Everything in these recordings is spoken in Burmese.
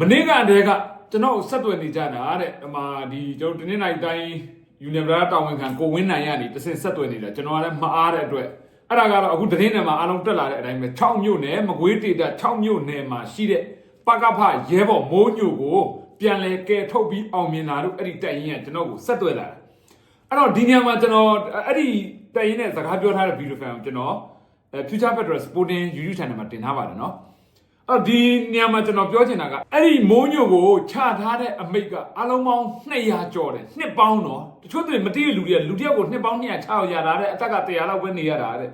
မနေ့ကတည်းကကျွန်တော်ဆက်သွယ်နေကြတာတဲ့ဒီမှာဒီကျွန်တော်တင်းနိုင်တိုင်းယူနီဗရာတာဝန်ခံကိုဝင်းနိုင်ရနေတစင်ဆက်သွယ်နေတာကျွန်တော်ကလည်းမအားတဲ့အတွက်အဲ့ဒါကတော့အခုသတင်းထဲမှာအားလုံးတက်လာတဲ့အတိုင်းပဲ6မြို့နယ်မကွေးတေတာ6မြို့နယ်မှာရှိတဲ့ပကဖရဲဘော်မိုးညိုကိုပြန်လဲကဲထုတ်ပြီးအောင်မြင်လာလို့အဲ့ဒီတက်ရင်ကကျွန်တော်ကိုဆက်သွယ်လာတာအဲ့တော့ဒီညမှာကျွန်တော်အဲ့ဒီတက်ရင်နဲ့စကားပြောထားတဲ့ဗီဒီယိုဖိုင်ကိုကျွန်တော်အဲ Future Federal Sporting YouTube Channel မှာတင်ထားပါတယ်နော် အော်ဒီနေရာမှာကျွန်တော်ပြောချင်တာကအဲ့ဒီမိုးညိုကိုချထားတဲ့အမိတ်ကအလုံးပေါင်း200ကျော်တယ်နှစ်ပေါင်းတော့တချို့တွေမတည့်လူတွေကလူတစ်ယောက်ကိုနှစ်ပေါင်း200ချအောင်ရတာတဲ့အသက်က100လောက်ပဲနေရတာတဲ့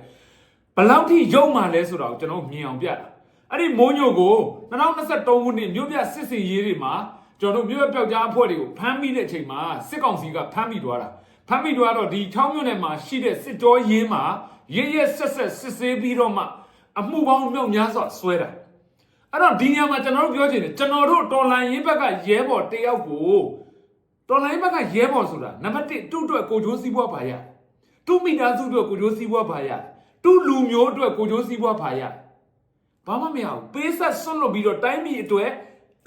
ဘယ်လောက်ထိရုံမှလဲဆိုတာကိုကျွန်တော်မြင်အောင်ပြတာအဲ့ဒီမိုးညိုကို2023ခုနှစ်မြို့ပြစစ်စီရေးတွေမှာကျွန်တော်တို့မြို့ပြပျောက်ကြားအဖွဲ့တွေကိုဖမ်းမိတဲ့အချိန်မှာစစ်ကောင်စီကဖမ်းမိသွားတာဖမ်းမိသွားတော့ဒီ6မြို့နယ်မှာရှိတဲ့စစ်ကြောရေးမှာရရဆက်ဆက်စစ်ဆေးပြီးတော့မှအမှုပေါင်းမြောက်များစွာဆွဲတာ အဲ့တော့ဒီညမှာကျွန်တော်တို့ပြောချင်တယ်ကျွန်တော်တို့တော်လိုင်းရေးဘက်ကရဲဘော်တယောက်ကိုတော်လိုင်းဘက်ကရဲဘော်ဆိုတာနံပါတ်1တူအတွက်ကိုချိုးစည်းပွားပါရတူမိသားစုအတွက်ကိုချိုးစည်းပွားပါရတူလူမျိုးအတွက်ကိုချိုးစည်းပွားပါရဘာမှမရဘူးပေးဆက်ဆွန့်လွတ်ပြီးတော့တိုင်းပြည်အတွက်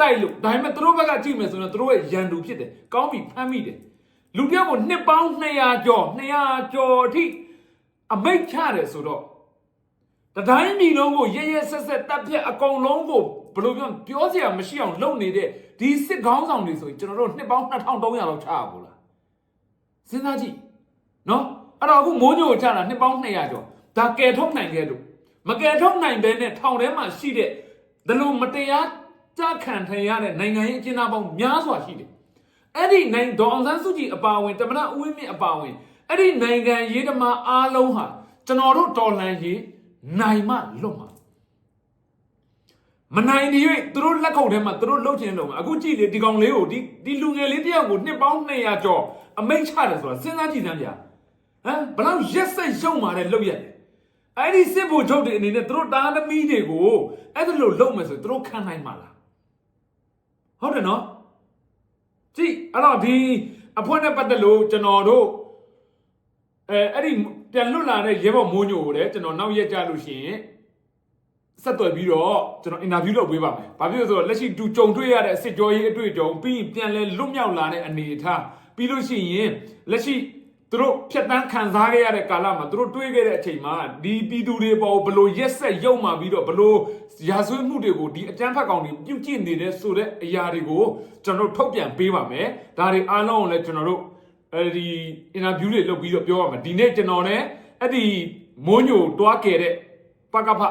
တိုက်လို့ဒါပေမဲ့သူတို့ဘက်ကကြည့်မယ်ဆိုရင်သူတို့ရဲ့ရန်သူဖြစ်တယ်ကောင်းပြီဖမ်းမိတယ်လူတယောက်ကိုနှစ်ပေါင်း200ကျော်200ကျော်အထိအမိတ်ချတယ်ဆိုတော့ တတိုင်းပြည်လုံးကိုရရဆက်ဆက်တက်ပြက်အကုန်လုံးကိုဘယ်လိုပြောပြောစရာမရှိအောင်လုပ်နေတဲ့ဒီစစ်ကောင်းဆောင်တွေဆိုရင်ကျွန်တော်တို့နှစ်ပေါင်း2300လောက်ချရပါဘူးလားစဉ်းစားကြည့်နော်အဲ့တော့အခုမိုးညိုကိုချတာနှစ်ပေါင်း200ကျော်ဒါကယ်ထုတ်နိုင်ခဲ့လို့မကယ်ထုတ်နိုင်ဘဲနဲ့ထောင်ထဲမှာရှိတဲ့ဒီလိုမတရားကြခံထရတဲ့နိုင်ငံရေးအကျဉ်းသားပေါင်းများစွာရှိတယ်အဲ့ဒီနိုင်ဒေါအောင်ဆန်းစုကြည်အပါအဝင်တမန်ဦးဝင်းမြင့်အပါအဝင်အဲ့ဒီနိုင်ငံရေးသမားအားလုံးဟာကျွန်တော်တို့တော်လှန်ရေး နိုင်မှလွတ်မှာမနိုင်ဒီ၍သူတို့လက်ခုပ်ထဲမှာသူတို့လှုပ်ချင်လို့မှာအခုကြည့်လေဒီကောင်လေးကိုဒီဒီလူငယ်လေးတယောက်ကိုနှစ်ပေါင်း200ကျော်အမိတ်ချတယ်ဆိုတာစဉ်းစားကြည့်စမ်းဗျာဟမ်ဘလောက်ရက်စက်ရုံမာတဲ့လှုပ်ရက်အဲ့ဒီစစ်ဖို့ချုပ်တွေအနေနဲ့သူတို့တားသမီးတွေကိုအဲ့ဒါလို့လှုပ်မယ်ဆိုသူတို့ခံနိုင်မှာလားဟုတ်တယ်နော်ကြည့်အဲ့တော့ဒီအဖွဲ့နဲ့ပတ်သက်လို့ကျွန်တော်တို့အဲအဲ့ဒီ ပြန်လွတ်လာတဲ့ရဲဘော်မိုးညိုကိုလည်းကျွန်တော်နောက်ရက်ကြလို့ရှိရင်ဆက်သွယ်ပြီးတော့ကျွန်တော်အင်တာဗျူးလုပ်ပေးပါမယ်။ဘာဖြစ်လို့လဲဆိုတော့လက်ရှိတူကြုံတွေ့ရတဲ့စစ်ကြောရေးအတွေ့အကြုံပြီးရင်ပြန်လဲလွတ်မြောက်လာတဲ့အနေအထားပြီးလို့ရှိရင်လက်ရှိသူတို့ဖြတ်တန်းခံစားခဲ့ရတဲ့ကာလမှာသူတို့တွေးခဲ့တဲ့အချိန်မှာဒီပြည်သူတွေပေါ်ဘလို့ရက်ဆက်ရုံမှပြီးတော့ဘလို့ရာဇဝတ်မှုတွေကိုဒီအကြမ်းဖက်ကောင်တွေပြုတ်ကျင့်နေတဲ့ဆိုတဲ့အရာတွေကိုကျွန်တော်တို့ထုတ်ပြန်ပေးပါမယ်။ဒါတွေအားလုံးကိုလည်းကျွန်တော်တို့ အဲဒီအင်တာဗျူးတွေလုပ်ပြီးတော့ပြောရမှာဒီနေ့ကျွန်တော်နဲ့အဲ့ဒီမိုးညိုတွားခဲ့တဲ့ပကဖ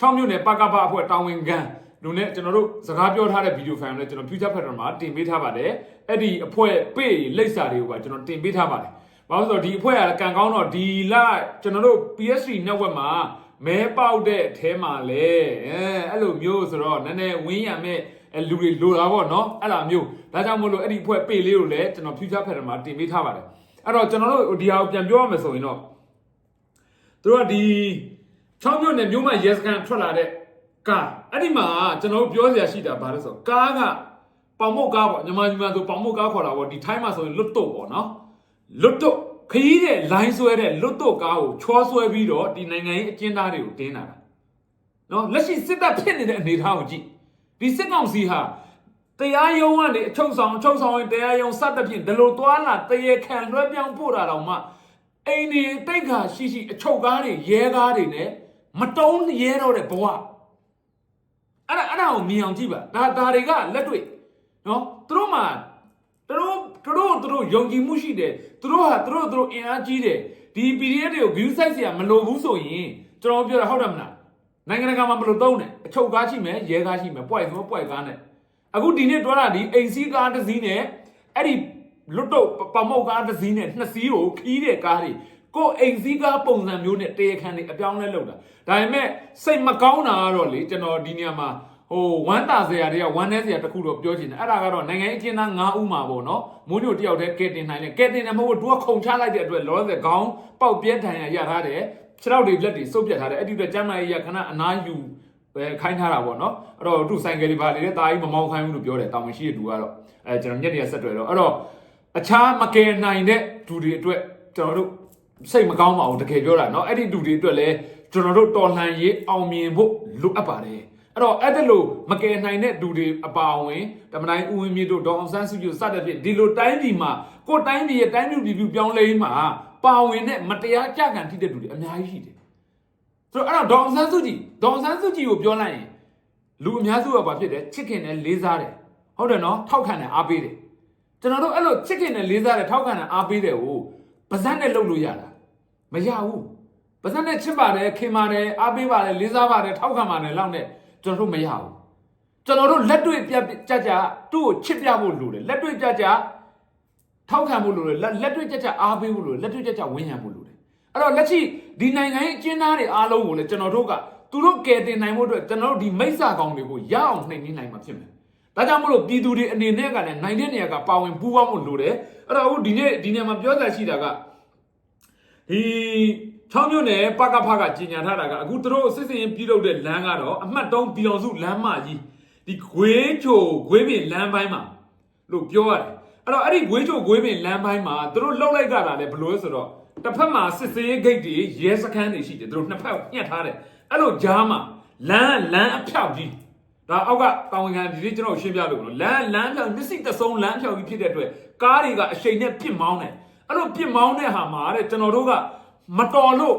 6မြို့နယ်ပကဖအဖွဲ့တာဝန်ခံလူနဲ့ကျွန်တော်တို့စကားပြောထားတဲ့ဗီဒီယိုဖိုင်ကိုလည်းကျွန်တော် Future Pattern မှာတင်ပေးထားပါတယ်အဲ့ဒီအဖွဲ့ပေးလိပ်စာတွေကိုပါကျွန်တော်တင်ပေးထားပါတယ်ဘာလို့လဲဆိုတော့ဒီအဖွဲ့ကကံကောင်းတော့ဒီလကျွန်တော်တို့ PS3 network မှာ မဲပေါက်တဲ့အထဲမှာလဲအဲအဲ့လိုမျိုးဆိုတော့နည်းနည်းဝင်းရမဲ့အဲလူတွေလိုတာပေါ့နော်အဲ့လိုမျိုးဒါကြောင့်မို့လို့အဲ့ဒီအဖွဲ့ပေးလေးကိုလည်းကျွန်တော် Future Pattern မှာတင်ပေးထားပါတယ်အဲ့တော့ကျွန်တော်တို့ဒီဟာကိုပြန်ပြောရမယ်ဆိုရင်တော့သူတို့ကဒီ6မြို့နယ်မြို့မရဲစခန်းထွက်လာတဲ့ကားအဲ့ဒီမှာကျွန်တော်တို့ပြောစရာရှိတာဘာလဲဆိုတော့ကားကပေါင်မုတ်ကားပေါ့ညီမညီမဆိုပေါင်မုတ်ကားခေါ်တာပေါ့ဒီထိုင်းမှာဆိုရင်လွတ်တုတ်ပေါ့နော်လွတ်တုတ် ခရီးတဲ့လိုင်းဆွဲတဲ့လွတ်တုတ်ကားကိုချောဆွဲပြီးတော့ဒီနိုင်ငံရေးအကျဉ်းသားတွေကိုတင်းတာနော်လက်ရှိစစ်တပ်ဖြစ်နေတဲ့အနေအထားကိုကြည့်ဒီစစ်ကောင်စီဟာတရားရုံးကနေအချုပ်ဆောင်အချုပ်ဆောင်ရင်တရားရုံးစသဖြင့်ဒီလိုသွားလာတရေခံလွှဲပြောင်းပို့တာတော့မှအိမ်ဒီတိတ်ခါရှိရှိအချုပ်ကားတွေရဲကားတွေနဲ့မတုံးရဲတော့တဲ့ဘဝအဲ့ဒါအဲ့ဒါကိုမြင်အောင်ကြည့်ပါဒါဒါတွေကလက်တွေ့နော်သူတို့မှာ သူတို့သူတို့သူတို့ယုံကြည်မှုရှိတယ်သူတို့ဟာသူတို့သူတို့အင်အားကြီးတယ်ဒီ PDF တွေကို view site ဆရာမလိုဘူးဆိုရင်ကျွန်တော်ပြောတာဟုတ်တယ်မလားနိုင်ငံတကာမှာမလို့သုံးတယ်အချုပ်ကားရှိမယ်ရဲကားရှိမယ်ပွိုက်ဆိုပွိုက်ကားနဲ့အခုဒီနေ့တွားတာဒီအိမ်စီးကားတစ်စီးနဲ့အဲ့ဒီလွတ်တော့ပမောက်ကားတစ်စီးနဲ့နှစ်စီးကိုခီးတဲ့ကားတွေကိုယ်အိမ်စီးကားပုံစံမျိုးနဲ့တရေခံနေအပြောင်းလဲလုပ်တာဒါပေမဲ့စိတ်မကောင်းတာကတော့လေကျွန်တော်ဒီနေရာမှာ ဟိုဝမ်းတာစရာတွေကဝမ်းနေစရာတခုတော့ပြောချင်တယ်အဲ့ဒါကတော့နိုင်ငံရေးအကျဉ်းသား9ဦးမှာပေါ့နော်မိုးညိုတယောက်တည်းကဲတင်နိုင်တယ်ကဲတင်တယ်မဟုတ်ဘူးသူကခုံချလိုက်တဲ့အတွက်လောလောဆယ်ခေါင်းပေါက်ပြဲထန်ရရထားတယ်ခြေထောက်တွေလက်တွေစုပ်ပြတ်ထားတယ်အဲ့ဒီအတွက်ကျမ်းမာရေးရခဏအနားယူပဲခိုင်းထားတာပေါ့နော်အဲ့တော့သူဆိုင်ကယ်တွေပါလေတဲ့တာကြီးမမောင်းခိုင်းဘူးလို့ပြောတယ်တောင်မရှိတဲ့သူကတော့အဲကျွန်တော်ညက်နေရဆက်တွေ့တော့အဲ့တော့အခြားမကယ်နိုင်တဲ့သူတွေအတွက်ကျွန်တော်တို့စိတ်မကောင်းပါဘူးတကယ်ပြောတာเนาะအဲ့ဒီသူတွေအတွက်လည်းကျွန်တော်တို့တော်လှန်ရေးအောင်မြင်ဖို့လိုအပ်ပါတယ် အဲ့တော့အဲ့ဒါလို့မကယ်နိုင်တဲ့လူတွေအပါအဝင်တမတိုင်းဦးဝင်းမြင့်တို့ဒေါအောင်ဆန်းစုကြည်စတဲ့ဖြင့်ဒီလိုတိုင်းပြည်မှာကိုယ်တိုင်းပြည်ရဲ့တိုင်းပြည်ပြည်ပြပြောင်းလဲရေးမှာပါဝင်တဲ့မတရားကြခံထိတဲ့လူတွေအများကြီးရှိတယ်ဆိုတော့အဲ့တော့ဒေါအောင်ဆန်းစုကြည်ဒေါအောင်ဆန်းစုကြည်ကိုပြောလိုက်ရင်လူအများစုကဘာဖြစ်တယ်ချစ်ခင်တယ်လေးစားတယ်ဟုတ်တယ်နော်ထောက်ခံတယ်အားပေးတယ်ကျွန်တော်တို့အဲ့လိုချစ်ခင်တယ်လေးစားတယ်ထောက်ခံတယ်အားပေးတယ်ကိုပါဇက်နဲ့လုပ်လို့ရတာမရဘူးပါဇက်နဲ့ချစ်ပါတယ်ခင်ပါတယ်အားပေးပါတယ်လေးစားပါတယ်ထောက်ခံပါတယ်လောက်နဲ့ ကျွန်တော်တို့မရဘူးကျွန်တော်တို့လက်တွေ့ပြကြကြသူ့ကိုချစ်ပြဖို့လိုတယ်လက်တွေ့ကြကြထောက်ခံဖို့လိုတယ်လက်လက်တွေ့ကြကြအားပေးဖို့လိုတယ်လက်တွေ့ကြကြဝန်းရံဖို့လိုတယ်အဲ့တော့လက်ရှိဒီနိုင်ငံရဲ့အကျဉ်းသားတွေအားလုံးကိုလည်းကျွန်တော်တို့ကသူတို့ကယ်တင်နိုင်ဖို့အတွက်ကျွန်တော်တို့ဒီမိစ္ဆာကောင်တွေကိုရအောင်နှိမ်နှင်းနိုင်မှာဖြစ်မယ်ဒါကြောင့်မလို့ပြည်သူတွေအနေနဲ့ကလည်းနိုင်တဲ့နေရာကပါဝင်ပူးပေါင်းဖို့လိုတယ်အဲ့တော့အခုဒီနေ့ဒီနေရာမှာပြောတာရှိတာကဒီ 6မြို့နယ်ပကဖကကြီးညာထားတာကအခုသူတို့စစ်စင်ပြည်လုပ်တဲ့လမ်းကတော့အမှတ်3ပြည်တော်စုလမ်းမကြီးဒီခွေးချိုခွေးပင်လမ်းပိုင်းမှာလို့ပြောရတယ်အဲ့တော့အဲ့ဒီခွေးချိုခွေးပင်လမ်းပိုင်းမှာသူတို့လှုပ်လိုက်ကြတာလေဘယ်လို့လဲဆိုတော့တစ်ဖက်မှာစစ်စေးဂိတ်တွေရဲစခန်းတွေရှိတယ်သူတို့နှစ်ဖက်ညှက်ထားတယ်အဲ့လိုကြားမှာလမ်းလမ်းအဖြောက်ကြီးဒါအောက်ကတာဝန်ခံဒီနေ့ကျွန်တော်ရှင်းပြလို့နော်လမ်းလမ်းဖြောက်မျက်စိတဆုံးလမ်းဖြောက်ကြီးဖြစ်တဲ့အတွက်ကားတွေကအရှိန်နဲ့ပြစ်မောင်းတယ်အဲ့လိုပြစ်မောင်းတဲ့ဟာမှာတဲ့ကျွန်တော်တို့က မတော်လို့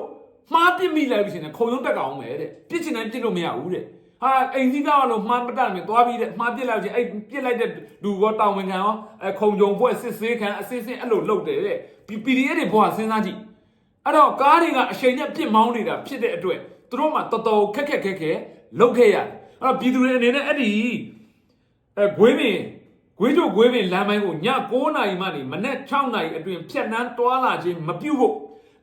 မှားပြစ်မိလိုက်လို့ရှိရင်ခုံရုံးတက်ကောင်မယ်တဲ့ပြစ်ချင်တိုင်းပြစ်လို့မရဘူးတဲ့ဟာအိမ်စည်းကားလို့မှားမတတ်မယ်သွားပြီးတဲ့မှားပြစ်လိုက်ချင်းအဲ့ပြစ်လိုက်တဲ့လူရောတာဝန်ခံရောအဲခုံကြုံဖွဲ့စစ်ဆေးခံအစစ်စစ်အဲ့လိုလုပ်တယ်တဲ့ PDF တွေဘွားစဉ်းစားကြည့်အဲ့တော့ကားတွေကအရှိန်နဲ့ပြစ်မောင်းနေတာဖြစ်တဲ့အတွက်သူတို့မှတော်တော်ခက်ခက်ခက်ခဲလုပ်ခဲ့ရတယ်အဲ့တော့ပြည်သူတွေအနေနဲ့အဲ့ဒီအဲဂွေးပင်ဂွေးတို့ဂွေးပင်လမ်းပိုင်းကိုည9နာရီမှနေမနေ့6နာရီအတွင်းဖြတ်နှန်းတွာလာခြင်းမပြုတ်ဖို့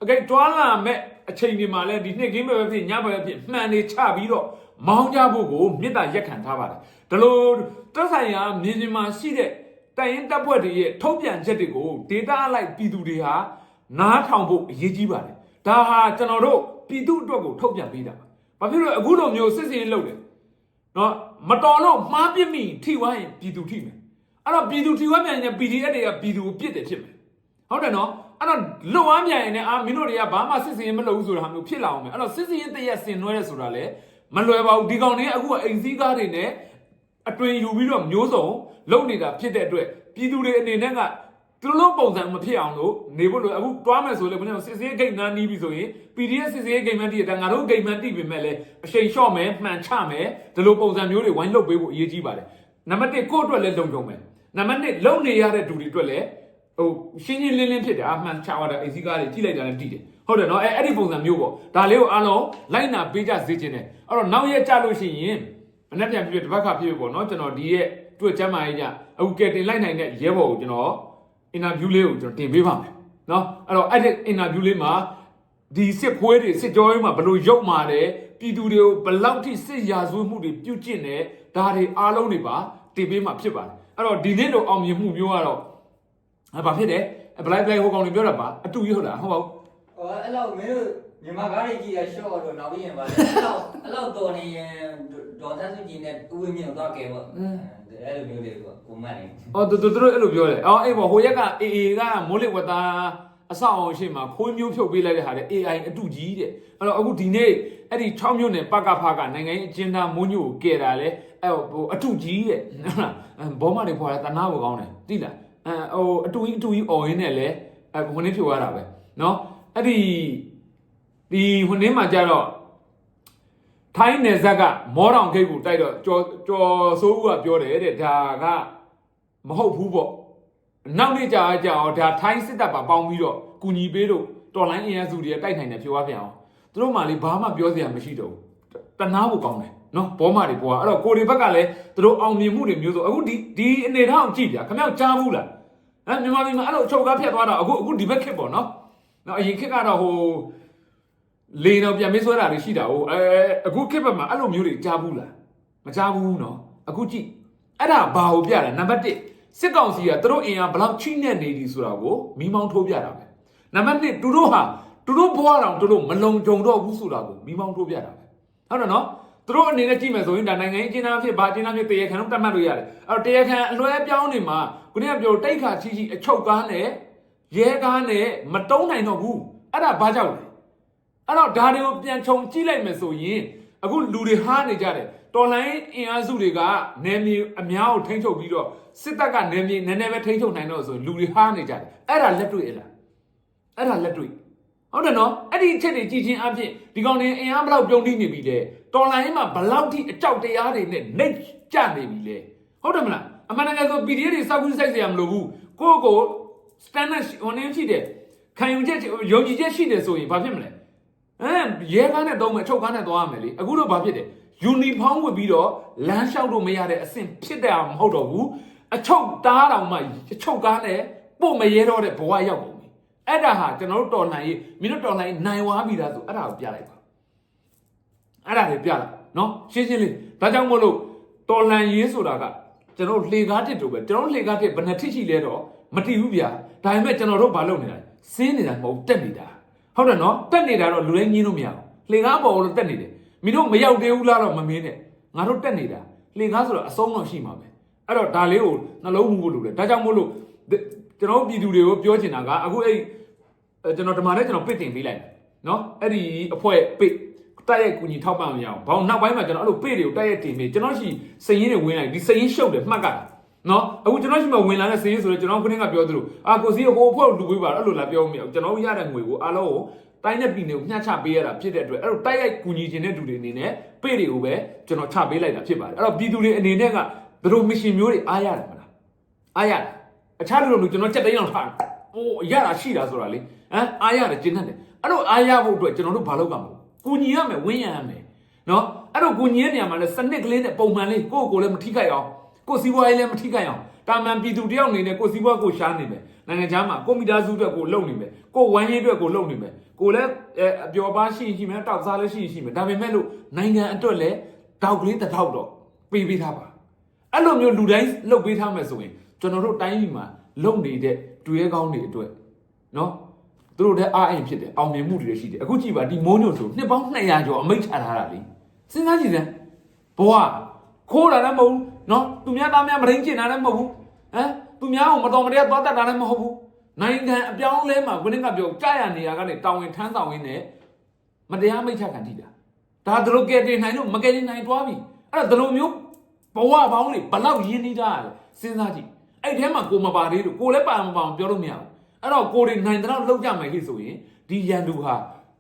အကဲတွာလာမဲ့အချိန်ဒီမှာလဲဒီနှစ်ကင်းပဲပဲဖြစ်ညပဲပဲဖြစ်မှန်နေချပြီးတော့မောင်းကြဖို့ကိုမေတ္တာရက်ခံထားပါတယ်ဒါလို့တက်ဆိုင်ရာမြင်းကြီးမှာရှိတဲ့တိုင်ရင်တပ်ဖွဲ့တွေရဲ့ထုတ်ပြန်ချက်တွေကို data အလိုက်ပြည်သူတွေဟာနားထောင်ဖို့အရေးကြီးပါတယ်ဒါဟာကျွန်တော်တို့ပြည်သူအတွက်ကိုထုတ်ပြန်ပေးတာဘာဖြစ်လို့လဲအခုလိုမျိုးစစ်စင်ရေးလုပ်တယ်နော်မတော်လို့မှားပြစ်မိထိဝိုင်းရင်ပြည်သူထိမယ်အဲ့တော့ပြည်သူထိဝိုင်းမြန်ရင် PDF တွေကပြည်သူကိုပြစ်တယ်ဖြစ်မယ်ဟုတ်တယ်နော် အဲ့တော့လွတ်ဝမ်းမြန်ရင်လည်းအာမင်းတို့တွေကဘာမှစစ်စင်ရေးမလုပ်ဘူးဆိုတာမျိုးဖြစ်လာအောင်မယ်အဲ့တော့စစ်စင်ရေးတရက်ဆင်နွှဲတယ်ဆိုတာလေမလွယ်ပါဘူးဒီကောင်တွေအခုကအိမ်စည်းကားတွေနဲ့အတွင်ယူပြီးတော့မျိုးစုံလုံနေတာဖြစ်တဲ့အတွက်ပြည်သူတွေအနေနဲ့ကသူတို့ပုံစံမဖြစ်အောင်လို့နေဖို့လို့အခုတွားမယ်ဆိုလေဘယ်လိုစစ်စေးဂိတ်နားနီးပြီဆိုရင် PDF စစ်စေးဂိတ်မှန်တည်တယ်ငါတို့ဂိတ်မှန်တည်ပြီမဲ့လေအချိန်လျှော့မယ်မှန်ချမယ်ဒီလိုပုံစံမျိုးတွေဝိုင်းလုပ်ပေးဖို့အရေးကြီးပါတယ်နံပါတ်1ကိုယ့်အတွက်လည်းလုံခြုံမယ်နံပါတ်2လုံနေရတဲ့လူတွေအတွက်လည်း ဟိုရှင်းရှင်းလင်းလင်းဖြစ်တယ်အမှန်ချပါတာအိစီကားတွေကြည့်လိုက်တာလည်းတည်တယ်ဟုတ်တယ်နော်အဲအဲ့ဒီပုံစံမျိုးပေါ့ဒါလေးကိုအားလုံးလိုက်နာပေးကြစေချင်တယ်အဲ့တော့နောက်ရက်ကြလို့ရှိရင်မနေ့ပြန်ဖြစ်ဖြစ်တစ်ပတ်ခါဖြစ်ဖြစ်ပေါ့နော်ကျွန်တော်ဒီရက်တွေ့ကျမ်းမာရေးကြအခုကတင်လိုက်နိုင်တဲ့ရဲဘော်ကိုကျွန်တော်အင်တာဗျူးလေးကိုကျွန်တော်တင်ပေးပါမယ်နော်အဲ့တော့အဲ့ဒီအင်တာဗျူးလေးမှာဒီစစ်ခွေးတွေစစ်ကြောရေးမှာဘလို့ရုပ်မာတယ်ပြည်သူတွေကိုဘလောက်ထိစစ်ရာဇဝတ်မှုတွေပြုကျင့်တယ်ဒါတွေအားလုံးတွေပါတင်ပေးမှာဖြစ်ပါတယ်အဲ့တော့ဒီနေ့တော့အောင်မြင်မှုမျိုးကတော့ အဲ့ဘာဖြစ်တယ်ဘလိုက်ဘလိုက်ဟိုကောင်တွေပြောတာပါအတူရဟုတ်လားဟုတ်ပါဘူးဟောအဲ့လောက်မင်းတို့မြန်မာကားတွေကြည့်ရရှော့တော့နောက်ပြီးရင်ပါလေအဲ့လောက်အဲ့လောက်တော်နေရင်ဒေါ်သန်းစုကြည်နဲ့ဦးဝင်းမြင့်တော့ကဲပေါ့အဲ့လိုမျိုးလေးပေါ့ကိုမတ်နေအော်သူသူတို့အဲ့လိုပြောတယ်အော်အေးပေါ့ဟိုရက်ကအေအေကမိုးလေဝသအဆောက်အအုံရှိမှာခိုးမျိုးဖြုတ်ပေးလိုက်တဲ့ဟာတဲ့ AI အတူကြီးတဲ့အဲ့တော့အခုဒီနေ့အဲ့ဒီ6မြို့နယ်ပကဖကနိုင်ငံရေးအကျဉ်းသားမိုးညို့ကိုကဲတာလေအဲ့ဟိုအတူကြီးတဲ့ဟုတ်လားဘောမတွေဖွာတာတနာဖို့ကောင်းတယ်သိလား အဲဟိုအတူကြီးအတူကြီးអော်ရင်းနဲ့လေအဲဟိုနေ့ဖြုတ်ရတာပဲเนาะအဲ့ဒီဒီဟိုနေ့မှာကြတော့ ထိုင်းနယ်ဇက်ကမောတောင်ဂိတ်ကိုတိုက်တော့ကျော်ကျော်စိုးဦးကပြောတယ်တဲ့ဒါကမဟုတ်ဘူးပေါ့နောက်နေ့ကြာကြာအောင်ဒါထိုင်းစစ်တပ်ပါပေါင်းပြီးတော့ကူညီပေးတော့တော်လိုင်းအင်အားစုတွေကတိုက်နိုင်တယ်ပြောရပြန်အောင်သူတို့မှလေဘာမှပြောစရာမရှိတော့ဘူးတနာဖို့ကောင်းတယ်နော်ဘောမတွေပေါ်အဲ့တော့ကိုတွေဘက်ကလည်းသူတို့အောင်မြင်မှုတွေမျိုးဆိုအခုဒီဒီအနေထားအောင်ကြည့်ပြခမောက်ကြားဘူးလား ဟမ်မြန်မာပြည်မှာအဲ့လိုအချုပ်ကားဖြတ်သွားတာအခုအခုဒီဘက်ခက်ပေါ့နော်နော်အရင်ခက်ကတော့ဟိုလေတော့ပြန်မေးဆွဲတာတွေရှိတာဟိုအဲအခုခက်ဘက်မှာအဲ့လိုမျိုးတွေကြားဘူးလားမကြားဘူးနော်အခုကြည့်အဲ့ဒါဘာကိုပြလဲနံပါတ်1စစ်ကောင်စီကသူတို့အင်အားဘလောက်ချိနဲ့နေပြီဆိုတာကိုမိမောင်းထိုးပြတာပဲနံပါတ်2သူတို့ဟာသူတို့ဘွားတော်သူတို့မလုံခြုံတော့ဘူးဆိုတာကိုမိမောင်းထိုးပြတာပဲဟုတ်တယ်နော် သူတို့အနေနဲ့ကြည့်မယ်ဆိုရင်ဒါနိုင်ငံရေးကျင်းသားဖြစ်ဘာကျင်းသားဖြစ်တရခန်တော့တတ်မှတ်လို့ရတယ်အဲ့တော့တရခန်အလွဲပြောင်းနေမှာခုနကပြောတိတ်ခါချီချီအချုပ်ကားနဲ့ရဲကားနဲ့မတုံးနိုင်တော့ဘူးအဲ့ဒါဘာကြောင့်လဲအဲ့တော့ဒါတွေကိုပြန်ခြုံကြည့်လိုက်မယ်ဆိုရင်အခုလူတွေဟားနေကြတယ်တော်လိုင်းအင်အားစုတွေကနယ်မြေအများကိုထိန်းချုပ်ပြီးတော့စစ်တပ်ကနယ်မြေနည်းနည်းပဲထိန်းချုပ်နိုင်တော့ဆိုလူတွေဟားနေကြတယ်အဲ့ဒါလက်တွေ့အလားအဲ့ဒါလက်တွေ့ဟုတ်တယ်နော်အဲ့ဒီအချက်တွေကြည်ချင်းအဖြစ်ဒီကောင်တွေအင်အားဘယ်လောက်ပြုံးတိနေပြီလဲ တော်လိုင်းမှာဘလောက်ထိအကြောက်တရားတွေနဲ့နှိပ်ကြနေပြီလဲဟုတ်တယ်မလားအမှန်တကယ်ဆို PDF တွေစောက်ကူးစိုက်စရာမလိုဘူးကိုယ့်ကို standard ဟိုနေရှိတယ်ခံယူချက်ယုံကြည်ချက်ရှိတယ်ဆိုရင်ဘာဖြစ်မလဲဟမ်ရဲကားနဲ့သုံးမယ်ချုပ်ကားနဲ့သွားရမယ်လေအခုတော့ဘာဖြစ်တယ်ယူနီဖောင်းဝတ်ပြီးတော့လမ်းလျှောက်လို့မရတဲ့အဆင့်ဖြစ်တယ်မဟုတ်တော့ဘူးအချုပ်တားတောင်မှအချုပ်ကားနဲ့ပို့မရဲတော့တဲ့ဘဝရောက်ကုန်ပြီအဲ့ဒါဟာကျွန်တော်တို့တော်နိုင်ရေးမင်းတို့တော်နိုင်နိုင်ဝါပြီလားဆိုအဲ့ဒါကိုပြလိုက်ပါ အဲ့ဒါတွေပြလိုက်နော်ရှင်းရှင်းလေးဒါကြောင့်မို့လို့တော်လန်ရေးဆိုတာကကျွန်တော်တို့လှေကားတစ်တူပဲကျွန်တော်တို့လှေကားတစ်ဘယ်နှထစ်ရှိလဲတော့မတည်ဘူးဗျာဒါပေမဲ့ကျွန်တော်တို့ဘာလုပ်နေတာလဲစင်းနေတာမဟုတ်တက်နေတာဟုတ်တယ်နော်တက်နေတာတော့လူတိုင်းညင်းလို့မရဘူးလှေကားပေါ်လို့တက်နေတယ်မင်းတို့မရောက်သေးဘူးလားတော့မမင်းနဲ့ငါတို့တက်နေတာလှေကားဆိုတော့အဆုံးတော့ရှိမှာပဲအဲ့တော့ဒါလေးကိုနှလုံးမူဖို့လိုတယ်ဒါကြောင့်မို့လို့ကျွန်တော်ပြည်သူတွေကိုပြောချင်တာကအခုအဲ့ကျွန်တော်ဒီမှာလည်းကျွန်တော်ပစ်တင်ပေးလိုက်နော်အဲ့ဒီအဖွဲ့ပစ် တိုက်ရိုက်ကူညီထောက်ပံ့မရအောင်ဘောင်နောက်ပိုင်းမှာကျွန်တော်အဲ့လိုပေ့တွေကိုတိုက်ရိုက်တင်ပေးကျွန်တော်ရှိစရင်တွေဝင်လိုက်ဒီစရင်ရှုပ်တယ်မှတ်ကတာနော်အခုကျွန်တော်ရှိမှဝင်လာတဲ့စရင်ဆိုတော့ကျွန်တော်ခုနကပြောသလိုအာကိုစီဟိုအဖွဲ့ကိုလူပေးပါအဲ့လိုလာပြောမရဘူးကျွန်တော်ရတဲ့ငွေကိုအားလုံးကိုတိုင်းနဲ့ပြည်နယ်ကိုမျှချပေးရတာဖြစ်တဲ့အတွက်အဲ့တော့တိုက်ရိုက်ကူညီခြင်းတဲ့လူတွေအနေနဲ့ပေ့တွေကိုပဲကျွန်တော်ချပေးလိုက်တာဖြစ်ပါတယ်အဲ့တော့ပြည်သူတွေအနေနဲ့ကဘယ်လိုမရှင်မျိုးတွေအားရတယ်မလားအားရတယ်အခြားလူတို့ကျွန်တော်စက်တိုင်းအောင်ထားအိုးရတာရှိတာဆိုတာလေဟမ်အားရတယ်ကျင်းတတ်တယ်အဲ့တော့အားရဖို့အတွက်ကျွန်တော်တို့ဘာလုပ်ကြမလဲ ကူညီရမယ်ဝင်းရရမယ်နော်အဲ့တော့ကူညီရတဲ့နေရာမှာလည်းစနစ်ကလေးနဲ့ပုံမှန်လေးကိုယ့်ကိုယ်လည်းမထိခိုက်အောင်ကိုယ်စီးပွားရေးလည်းမထိခိုက်အောင်တာမန်ပြည်သူတယောက်အနေနဲ့ကိုယ်စီးပွားကိုရှားနေမယ်နိုင်ငံခြားမှာကိုမိသားစုအတွက်ကိုလုံနေမယ်ကိုဝမ်းရေးအတွက်ကိုလုံနေမယ်ကိုလည်းအဲအပျော်ပါရှိရှိမယ်တောက်စားလည်းရှိရှိမယ်ဒါပေမဲ့လို့နိုင်ငံအတွက်လည်းတောက်ကလေးတစ်ထောက်တော့ပေးပေးထားပါအဲ့လိုမျိုးလူတိုင်းလှုပ်ပေးထားမယ်ဆိုရင်ကျွန်တော်တို့တိုင်းပြည်မှာလုံနေတဲ့တွေ့ရကောင်းတွေအတွက်နော် သူတို့လည်းအားအိမ်ဖြစ်တယ်အောင်မြင်မှုတွေရှိတယ်အခုကြည့်ပါဒီမိုးညို့ဆိုနှစ်ပေါင်း200ကျော်အမိတ်ချထားတာလေစဉ်းစားကြည့်စမ်းဘဝခိုးတာလည်းမဟုတ်ဘူးနော်သူများသားများမရင်းကျင်တာလည်းမဟုတ်ဘူးဟမ်သူများကိုမတော်မတရားသွားတတ်တာလည်းမဟုတ်ဘူးနိုင်ငံအပြောင်းအလဲမှာခုနကပြောကြာရနေရကနေတောင်းဝင်ထမ်းဆောင်ရင်းနဲ့မတရားမိတ်ချခံတိတာဒါသူတို့ကဲတင်နိုင်လို့မကဲတင်နိုင်သွားပြီအဲ့ဒါဒီလိုမျိုးဘဝပေါင်းတွေဘလောက်ရင်းနှီးတာလဲစဉ်းစားကြည့်အဲ့ထဲမှာကိုမပါသေးလို့ကိုလည်းပါမပါပြောလို့မရဘူး အဲ့တော့ကိုတွေနိုင်တဲ့တော့လောက်ကြမယ်ဟိဆိုရင်ဒီရန်သူဟာ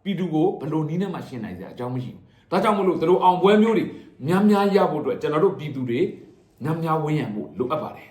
ပြည်သူကိုဘလို့နီးနဲ့မှရှင်းနိုင်စရာအကြောင်းမရှိဘူးဒါကြောင့်မလို့သူတို့အောင်ပွဲမျိုးတွေများများရဖို့အတွက်ကျွန်တော်တို့ပြည်သူတွေများများဝန်းရံဖို့လိုအပ်ပါတယ်